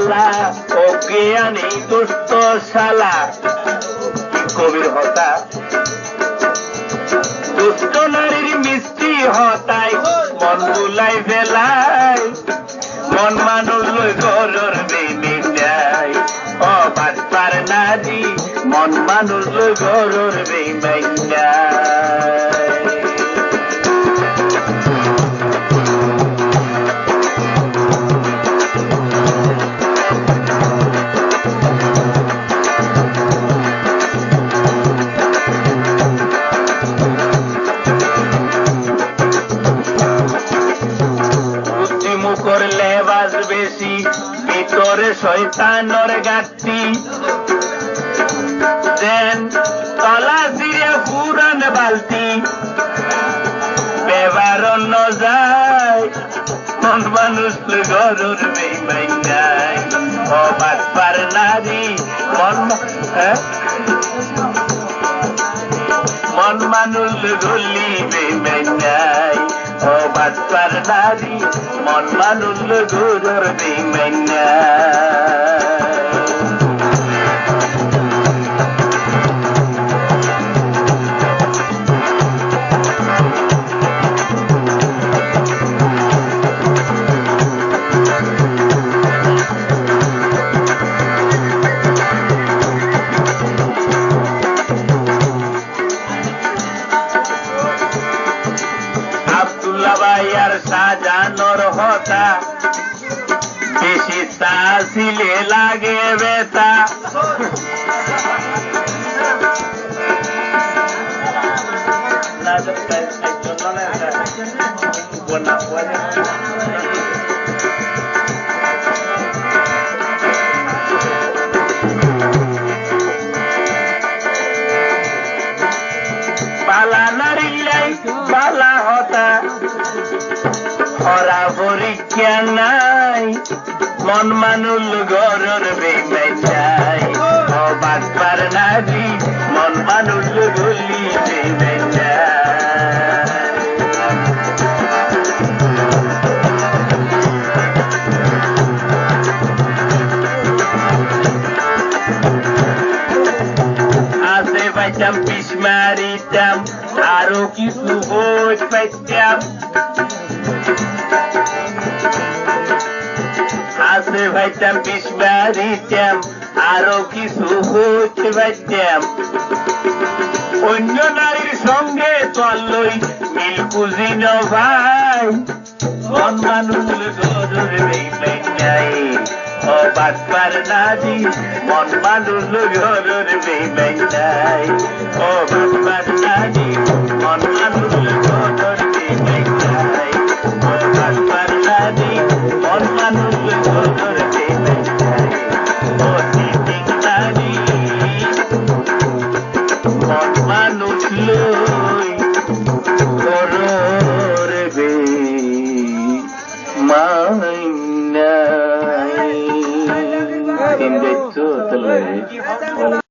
জ্বালা ওকে আনি দুষ্ট শালা। কবির হতা। দুষ্ট নারীর মিষ্টি হতাই মন বুলাই ফেলাই মন মানুষ লই গরর বেমিনাই ও বাটপার নারী মন মানুষ লই গরর বেমিনাই বুদ্ধি ভিতরে শয়তানর গাঠি দেন তলা সিরে পুরান বালতি। বেবার ন যায় মন মানুষ গরুর বেমাই নাই ও বাটপার নারী, মন হ্যাঁ? মন মানুষ গলি বেমাই নাই ও বাটপার নারী মন মানুষ গুরুর বেমাই borojota Pichita si le la পরীক্ষা নাই। মন মানুল গরর বেমাই যাই ও বাটপার নারী মন মানুল গলি আসে পাইতাম পিস মারিতাম, আরও কিছু বোঝ পাইতাম। পাইতাম পিস মারিতাম আরও কিছু বোঝ পাইতাম অন্য নারীর সঙ্গে চললই মিল কুজিন ভাই। মন মানুষ গরুর বেইমাই নাই। ও বাটপার নারী মন মানুষ গরুর বেইমাই নাই। ও 来기화 장.